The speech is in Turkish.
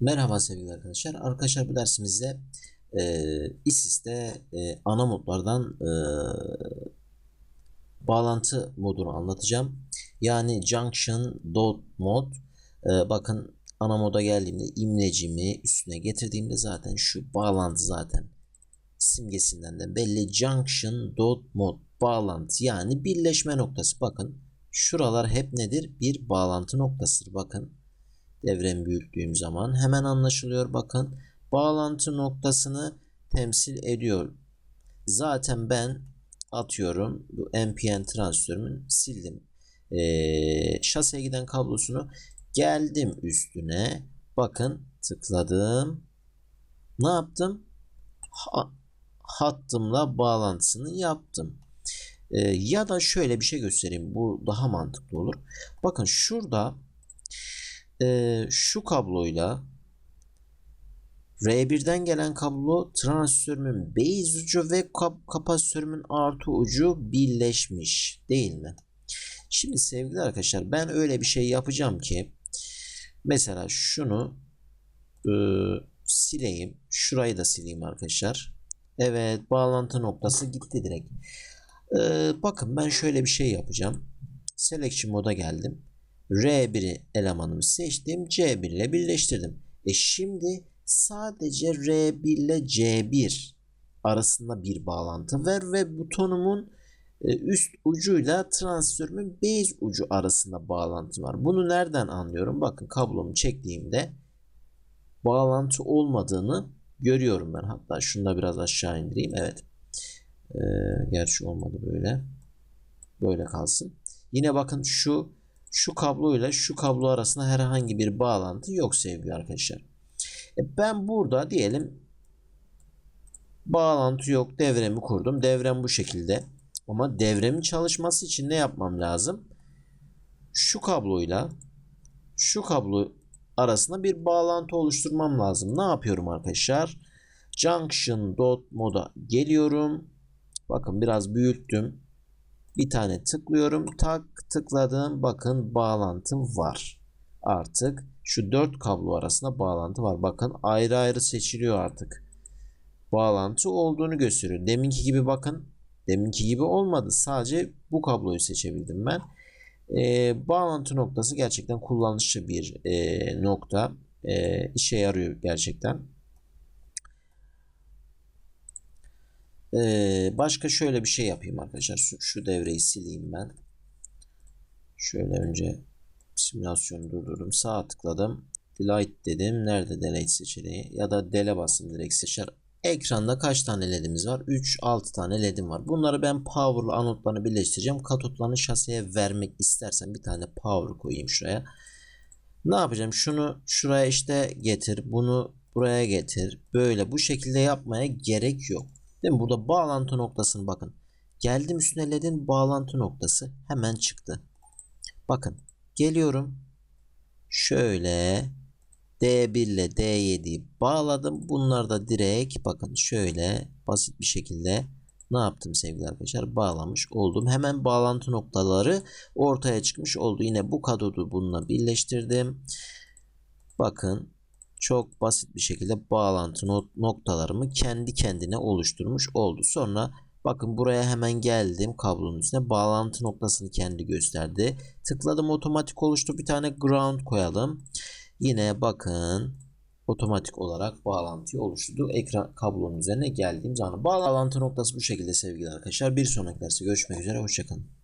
Merhaba sevgili arkadaşlar. Arkadaşlar bu dersimizde e, ISIS'te e, ana modlardan e, bağlantı modunu anlatacağım. Yani Junction Dot Mod. E, bakın ana moda geldiğimde imlecimi üstüne getirdiğimde zaten şu bağlantı zaten simgesinden de belli. Junction Dot Mod bağlantı yani birleşme noktası. Bakın şuralar hep nedir? Bir bağlantı noktasıdır. Bakın devrem büyüttüğüm zaman hemen anlaşılıyor. Bakın bağlantı noktasını temsil ediyor. Zaten ben atıyorum bu NPN transistörümün sildim. Ee, şaseye giden kablosunu geldim üstüne. Bakın tıkladım. Ne yaptım? Ha, hattımla bağlantısını yaptım. Ee, ya da şöyle bir şey göstereyim. Bu daha mantıklı olur. Bakın şurada e, şu kabloyla R1'den gelen kablo transistörümün base ucu ve kap kapasitörümün artı ucu birleşmiş değil mi? Şimdi sevgili arkadaşlar ben öyle bir şey yapacağım ki mesela şunu e, sileyim. Şurayı da sileyim arkadaşlar. Evet bağlantı noktası gitti direkt. E, bakın ben şöyle bir şey yapacağım. Selection moda geldim. R1'i elemanımı seçtim. C1 ile birleştirdim. E şimdi sadece R1 ile C1 arasında bir bağlantı var ve butonumun e, üst ucuyla transistörümün base ucu arasında bağlantı var. Bunu nereden anlıyorum? Bakın kablomu çektiğimde bağlantı olmadığını görüyorum ben. Hatta şunu da biraz aşağı indireyim. Evet. Ee, gerçi olmadı böyle. Böyle kalsın. Yine bakın şu şu kablo ile şu kablo arasında herhangi bir bağlantı yok sevgili arkadaşlar. E ben burada diyelim bağlantı yok devremi kurdum. Devrem bu şekilde. Ama devremin çalışması için ne yapmam lazım? Şu kabloyla şu kablo arasında bir bağlantı oluşturmam lazım. Ne yapıyorum arkadaşlar? Junction dot moda geliyorum. Bakın biraz büyüttüm. Bir tane tıklıyorum. Tak tıkladım. Bakın bağlantım var. Artık şu dört kablo arasında bağlantı var. Bakın ayrı ayrı seçiliyor artık. Bağlantı olduğunu gösteriyor. Deminki gibi bakın. Deminki gibi olmadı. Sadece bu kabloyu seçebildim ben. Ee, bağlantı noktası gerçekten kullanışlı bir e, nokta. E, işe yarıyor gerçekten. Ee, başka şöyle bir şey yapayım arkadaşlar. Şu, şu devreyi sileyim ben. Şöyle önce simülasyonu durdurdum. Sağ tıkladım. Delete dedim. Nerede delete seçeneği? Ya da dele bastım direkt seçer. Ekranda kaç tane ledimiz var? 3, 6 tane ledim var. Bunları ben power'lı anotlarını birleştireceğim. Katotlarını şaseye vermek istersen bir tane power koyayım şuraya. Ne yapacağım? Şunu şuraya işte getir. Bunu buraya getir. Böyle bu şekilde yapmaya gerek yok. Değil mi? Burada bağlantı noktasını bakın. Geldim üstüne ledin bağlantı noktası hemen çıktı. Bakın geliyorum. Şöyle D1 ile D7'yi bağladım. Bunlar da direkt bakın şöyle basit bir şekilde ne yaptım sevgili arkadaşlar? Bağlamış oldum. Hemen bağlantı noktaları ortaya çıkmış oldu. Yine bu kadodu bununla birleştirdim. Bakın çok basit bir şekilde bağlantı noktalarımı kendi kendine oluşturmuş oldu. Sonra bakın buraya hemen geldim kablonun üstüne bağlantı noktasını kendi gösterdi. Tıkladım otomatik oluştu. Bir tane ground koyalım. Yine bakın otomatik olarak bağlantıyı oluşturdu. Ekran kablonun üzerine geldiğim zaman bağlantı noktası bu şekilde sevgili arkadaşlar. Bir sonraki derste görüşmek üzere. Hoşçakalın.